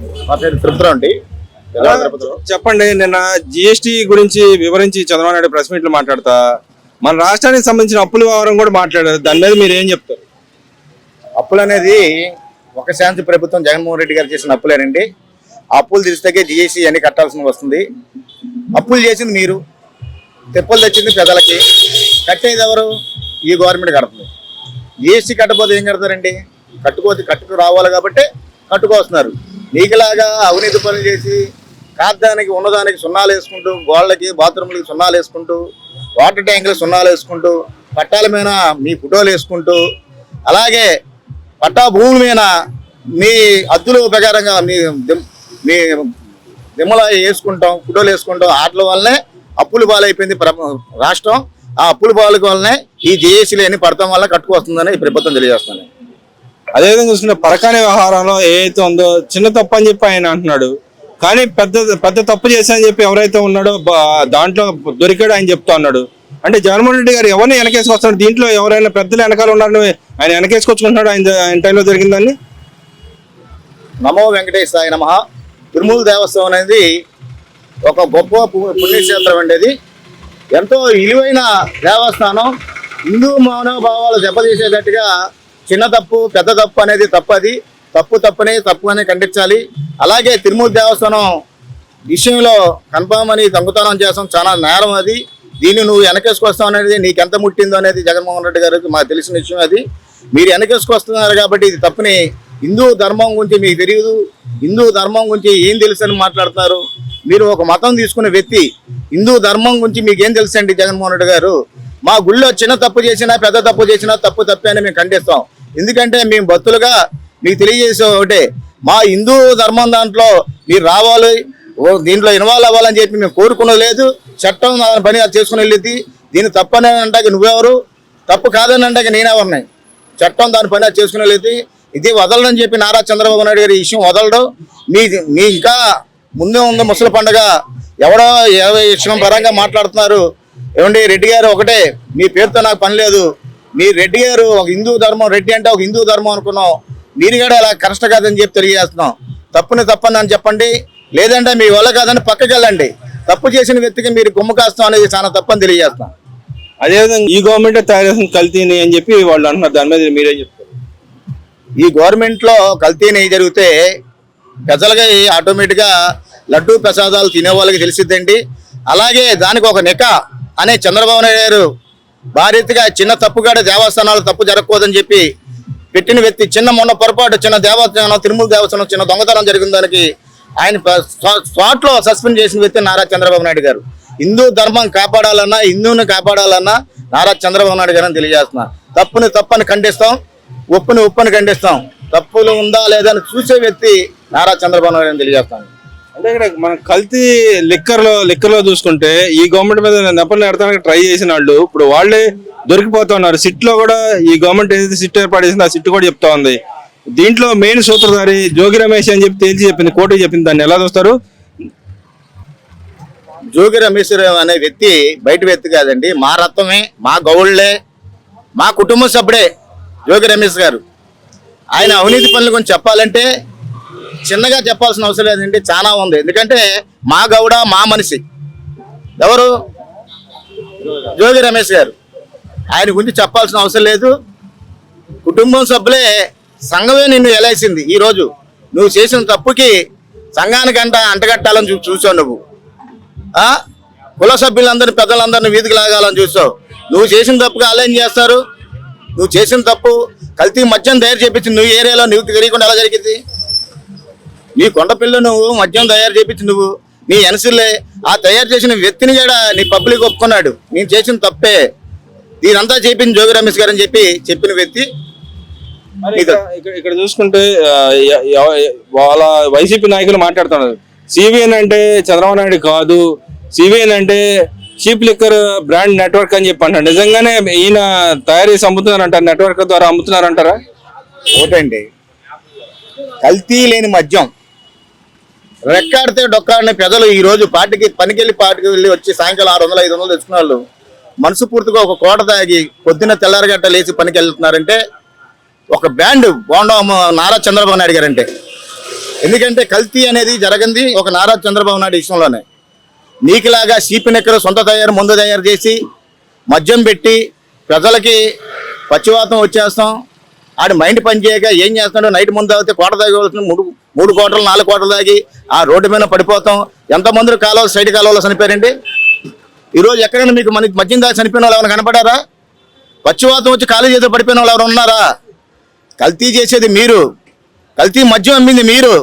పేరు అండి. చెప్పండి నిన్న జిఎస్టి గురించి వివరించి చంద్రబాబు నాయుడు ప్రెస్ మీట్లు మాట్లాడతా. మన రాష్ట్రానికి సంబంధించిన అప్పుల వ్యవహారం కూడా మాట్లాడారు. దాని మీద మీరు ఏం చెప్తారు? అప్పులు అనేది ఒక శాంతి ప్రభుత్వం జగన్మోహన్ రెడ్డి గారు చేసిన అప్పులేనండి. అప్పులు తీరిస్తే జిఎస్టీ అన్ని కట్టాల్సి వస్తుంది. అప్పులు చేసింది మీరు. తెప్పులు తెచ్చింది ప్రజలకి కట్టేది ఎవరు? ఈ గవర్నమెంట్ కడుతుంది. జిఎస్టీ కట్టకపోతే ఏం కడతారండి? కట్టుకోతే కట్టుకు రావాలి కాబట్టి కట్టుకొస్తున్నారు. నీకులాగా అవినీతి పనులు చేసి కాద్దానికి ఉన్నదానికి సున్నాలు వేసుకుంటూ గోళ్ళకి బాత్రూమ్లకి సున్నాలు వేసుకుంటూ వాటర్ ట్యాంకులు సున్నాలు వేసుకుంటూ పట్టాల మీద మీ ఫోటోలు వేసుకుంటూ అలాగే పట్టా భూముల మీద మీ అద్దుల ప్రకారంగా మీ మీ దిమ్మల వేసుకుంటాం ఫోటోలు వేసుకుంటాం. వాటి వల్లనే అప్పులు పాలైపోయింది ప్ర- రాష్ట్రం. ఆ అప్పుల పాలకు వల్లనే ఈ జేఏసీలు ఎన్ని పడతాం వల్ల కట్టుకొస్తుందని ప్రభుత్వం తెలియజేస్తున్నాయి అదేవిధంగా చూసుకుంటే పరకాని వ్యవహారంలో ఏదైతే ఉందో చిన్న తప్పు అని చెప్పి ఆయన అంటున్నాడు. కానీ పెద్ద పెద్ద తప్పు చేశానని చెప్పి ఎవరైతే ఉన్నాడో బా- దాంట్లో దొరికాడు ఆయన చెప్తా ఉన్నాడు. అంటే జగన్మోహన్ రెడ్డి గారు ఎవరిని వెనకేసుకొస్తున్నాడు దీంట్లో ఎవరైనా పెద్దలు వెనకాల ఉన్నారని ఆయన వెనకేసుకొచ్చుకుంటున్నాడు? ఆయన ఆయన టైంలో జరిగిందని నమో వెంకటేశాయ నమ. తిరుమల దేవస్థానం అనేది ఒక గొప్ప పుణ్యక్షేత్రం అండి ఎంతో విలువైన దేవస్థానం. హిందూ మనోభావాలు దెబ్బతీసేటట్టుగా చిన్న తప్పు పెద్ద తప్పు అనేది తప్పది. తప్పు తప్పని తప్పు ఖండించాలి. అలాగే తిరుమల దేవస్థానం విషయంలో కన్ఫామ్ అని దొంగతనం చేస్తాం. చాలా నేరం అది. దీన్ని నువ్వు వెనకేసుకొస్తావు అనేది నీకు ఎంత ముట్టిందో అనేది జగన్మోహన్ రెడ్డి గారికి మాకు తెలిసిన విషయం అది. మీరు వెనకేసుకొస్తున్నారు కాబట్టి ఇది తప్పుని హిందూ ధర్మం గురించి మీకు తెలియదు. హిందూ ధర్మం గురించి ఏం తెలుసు అని మాట్లాడుతున్నారు? మీరు ఒక మతం తీసుకునే వ్యక్తి హిందూ ధర్మం గురించి మీకు ఏం తెలుసండి జగన్మోహన్ రెడ్డి గారు? మా గుళ్ళో చిన్న తప్పు చేసినా పెద్ద తప్పు చేసినా తప్పు తప్పే అని మేము ఖండిస్తాం. ఎందుకంటే మేము భక్తులుగా మీకు తెలియజేసే ఒకటే మా హిందూ ధర్మం దాంట్లో మీరు రావాలి ఓ దీంట్లో ఇన్వాల్వ్ అవ్వాలని చెప్పి మేము కోరుకున్నది లేదు. చట్టం దాని పని అది చేసుకుని వెళ్ళింది. దీన్ని తప్పని అంటాక నువ్వెవరు? తప్పు కాదని అంటాక నేనెవరిని చట్టం దాని పని చేసుకుని వెళ్ళింది. ఇది వదలడని చెప్పి నారా చంద్రబాబు నాయుడు గారు ఈ విషయం వదలడం. మీ మీ ఇంకా ముందే ఉంది ముసలి పండుగ. ఎవడో ఇరవై విషయం పరంగా మాట్లాడుతున్నారు. ఏమండి రెడ్డి గారు ఒకటే మీ పేరుతో నాకు పని లేదు. మీ రెడ్డి గారు ఒక హిందూ ధర్మం రెడ్డి అంటే ఒక హిందూ ధర్మం అనుకున్నాం మీరు కూడా అలా కరెక్ట్ కాదని చెప్పి తెలియజేస్తున్నాం. తప్పుని తప్పని అని చెప్పండి. లేదంటే మీ వల్ల కాదని పక్కకి వెళ్ళండి. తప్పు చేసిన వ్యక్తికి మీరు గుమ్మ కాస్తాం అనేది చాలా తప్పని తెలియజేస్తున్నాం. అదేవిధంగా ఈ గవర్నమెంట్ తయారు చేసిన కల్తీని అని చెప్పి వాళ్ళు అంటున్నారు. దాని మీద మీరేం చెప్తారు. ఈ గవర్నమెంట్లో కల్తీ నెయ్యి జరిగితే ప్రజలకి ఆటోమేటిక్గా లడ్డూ ప్రసాదాలు తినే వాళ్ళకి తెలిసిద్దండి. అలాగే దానికి ఒక నిక అనే చంద్రబాబు నాయుడు గారు భారీతగా చిన్న తప్పుగాడ దేవస్థానాలు తప్పు జరగకూడదని చెప్పి పెట్టిన వ్యక్తి చిన్న మొన్న పొరపాటు చిన్న దేవస్థానం తిరుమల దేవస్థానం చిన్న దొంగతనం జరిగిన దానికి ఆయన స్పాట్లో సస్పెండ్ చేసిన వ్యక్తి నారా చంద్రబాబు నాయుడు గారు. హిందూ ధర్మం కాపాడాలన్నా హిందువుని కాపాడాలన్నా నారా చంద్రబాబు నాయుడు గారు తెలియజేస్తున్నా. తప్పుని తప్పని ఖండిస్తాం ఒప్పుని ఉప్పుని ఖండిస్తాం. తప్పులు ఉందా లేదా అని చూసే వ్యక్తి నారా చంద్రబాబు నాయుడు అని తెలియజేస్తాను. అంటే ఇక్కడ మన కల్తీ లెక్కర్లో లెక్కర్లో చూసుకుంటే ఈ గవర్నమెంట్ మీద నెపలు నెడతానికి ట్రై చేసిన వాళ్ళు ఇప్పుడు వాళ్ళే దొరికిపోతున్నారు సిట్లో కూడా ఈ గవర్నమెంట్ ఏదైతే సిట్ ఏర్పాటు చేసిందో ఆ సిట్ కూడా చెప్తా ఉంది. దీంట్లో మెయిన్ సూత్రధారి జోగి రమేష్ అని చెప్పి తేల్చి చెప్పింది కోర్టు చెప్పింది దాన్ని ఎలా చూస్తారు? జోగి రమేష్ అనే వ్యక్తి బయట వ్యక్తి కాదండి. మా రత్నమే మా గౌళ్ళే మా కుటుంబ సభ్యుడే జోగి రమేష్ గారు. ఆయన అవినీతి పనుల గురించి చెప్పాలంటే చిన్నగా చెప్పాల్సిన అవసరం లేదండి చాలా ఉంది. ఎందుకంటే మా గౌడ మా మనిషి. ఎవరు? జోగి రమేష్ గారు. ఆయన గురించి చెప్పాల్సిన అవసరం లేదు. కుటుంబం సభ్యులే సంఘమే నిన్ను ఎలాసింది ఈరోజు నువ్వు చేసిన తప్పుకి సంఘానికంట అంటగట్టాలని చూ చూసావు నువ్వు. కుల సభ్యులందరినీ పెద్దలందరినీ వీధికి లాగాలని చూసావు. నువ్వు చేసిన తప్పుగా ఆలయం ఏం చేస్తారు. నువ్వు చేసిన తప్పు కల్తీ మద్యం తయారు చేపించింది నువ్వు ఏరియాలో. నువ్వు తెలియకుండా ఎలా జరిగింది? నీ కొండపిల్ల నువ్వు మద్యం తయారు చేపించి నువ్వు. నీ ఎనసిల్లే ఆ తయారు చేసిన వ్యక్తిని కూడా నీ పబ్లిక్ ఒప్పుకున్నాడు. నేను చేసిన తప్పే. దీనంతా చేపింది జోగి రమేష్ గారు అని చెప్పి చెప్పిన వ్యక్తి. ఇక్కడ చూసుకుంటే వాళ్ళ వైసీపీ నాయకులు మాట్లాడుతున్నారు. సివిఎన్ అంటే చంద్రబాబు నాయుడు కాదు. సివిఎన్ అంటే చీప్ లిక్కర్ బ్రాండ్ నెట్వర్క్ అని చెప్పి అంటారు. నిజంగానే ఈయన తయారీ చేసి అమ్ముతున్నారంటారు? నెట్వర్క్ ద్వారా అమ్ముతున్నారంటారా? ఒకటండి కల్తీ లేని మద్యం. రెక్కాడితే డొక్కాడిన ప్రజలు ఈ రోజు పార్టీకి పనికెళ్ళి పార్టీకి వెళ్ళి వచ్చి సాయంకాలం ఆరు వందలు ఐదు వందలు తెచ్చుకున్న వాళ్ళు మనసు పూర్తిగా ఒక కోట తాగి పొద్దున్న తెల్లారగట్ట లేచి పనికి వెళ్తున్నారంటే ఒక బ్యాండ్ బోండా నారా చంద్రబాబు నాయుడు గారంటే. ఎందుకంటే కల్తీ అనేది జరగింది ఒక నారా చంద్రబాబు నాయుడు విషయంలోనే. నీకులాగా సీపినెక్కరు సొంత తయారు ముందు తయారు చేసి మద్యం పెట్టి ప్రజలకి పచ్చివాతం వచ్చేస్తాం. ఆడు మైండ్ పనిచేయక ఏం చేస్తున్నాడు నైట్ ముందు తాగితే కోట తాగవలసిన మూడు మూడు కోటలు నాలుగు కోటలు తాగి ఆ రోడ్డు మీద పడిపోతాం. ఎంతమంది కాలువలు సైడ్ కాలువలు చనిపోయారండి? ఈరోజు ఎక్కడైనా మీకు మనకి మద్యం దాకా చనిపోయిన వాళ్ళు ఎవరైనా కనపడారా? పచ్చివాతం వచ్చి కాలేజీ చేతులు పడిపోయిన వాళ్ళు ఎవరు ఉన్నారా? కల్తీ చేసేది మీరు. కల్తీ మద్యం అమ్మింది మీరు.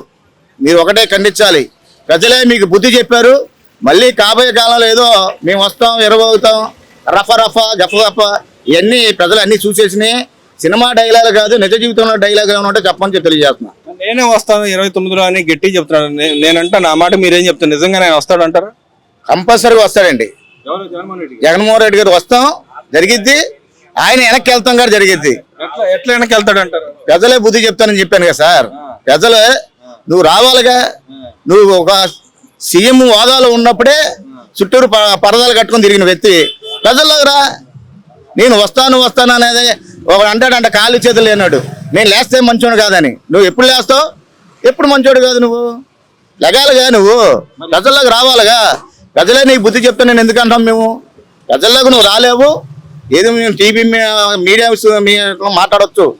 మీరు ఒకటే ఖండించాలి. ప్రజలే మీకు బుద్ధి చెప్పారు. మళ్ళీ కాబోయే కాలంలో ఏదో మేము వస్తాం ఎరవవుతాం రఫ రఫ గఫ గఫ ఇవన్నీ ప్రజలు అన్నీ చూసేసినాయి. సినిమా డైలాగ్ కాదు నిజ జీవితంలో డైలాగ్ ఉంటే చెప్పని చెప్పి తెలియజేస్తున్నా. నేనే వస్తాను ఇరవై తొమ్మిదిలో అని గట్టి చెప్తున్నాడు. నే- నేనంటా నా మాట మీరేం చెప్తారు? నిజంగా నేను వస్తాడు అంటారా? కంపల్సరీగా వస్తాడండి. జగన్మోహన్ రెడ్డి? గారు వస్తాం జరిగిద్ది. ఆయన వెనక్కి వెళ్తాం గారు జరిగిద్ది. ఎట్లా వెనక్కి వెళ్తాడు అంటారు? ప్రజలే బుద్ధి చెప్తానని చెప్పాను కదా సార్. ప్రజలే నువ్వు రావాలిగా. నువ్వు ఒక సీఎం హోదాలో ఉన్నప్పుడే చుట్టూరు పరదాలు కట్టుకొని తిరిగిన వ్యక్తి. ప్రజల్లోకి రా నేను వస్తాను వస్తాను అనేది ఒక అంటాడంట కాళ్ళు చేతులు లేనాడు. నేను లేస్తే మంచోడు కాదని. నువ్వు ఎప్పుడు లేస్తావు? ఎప్పుడు మంచోడు కాదు నువ్వు. లగాలిగా నువ్వు. ప్రజల్లోకి రావాలిగా. ప్రజలే నీకు బుద్ధి చెప్తే నేను ఎందుకు అంటాం మేము? ప్రజల్లోకి నువ్వు రాలేవు. ఏదో మేము టీవీ మీడియా మాట్లాడొచ్చు.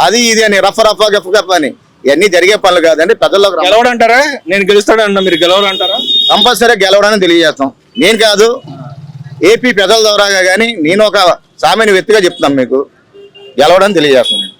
అది ఇది అని రఫ రఫ గఫ గఫ అని. ఇవన్నీ జరిగే పనులు కాదండి ప్రజల్లోకి రా- గెలవడు అంటారా నేను గెలుస్తాడు అన్న మీరు గెలవరు అంటారా కంపల్సరీ గెలవడానికి తెలియజేస్తాం. నేను కాదు ఏపీ ప్రజల ద్వారా కానీ నేను ఒక సామాన్య వ్యక్తిగా చెప్తున్నాను మీకు. గెలవడం తెలియజేస్తున్నాను.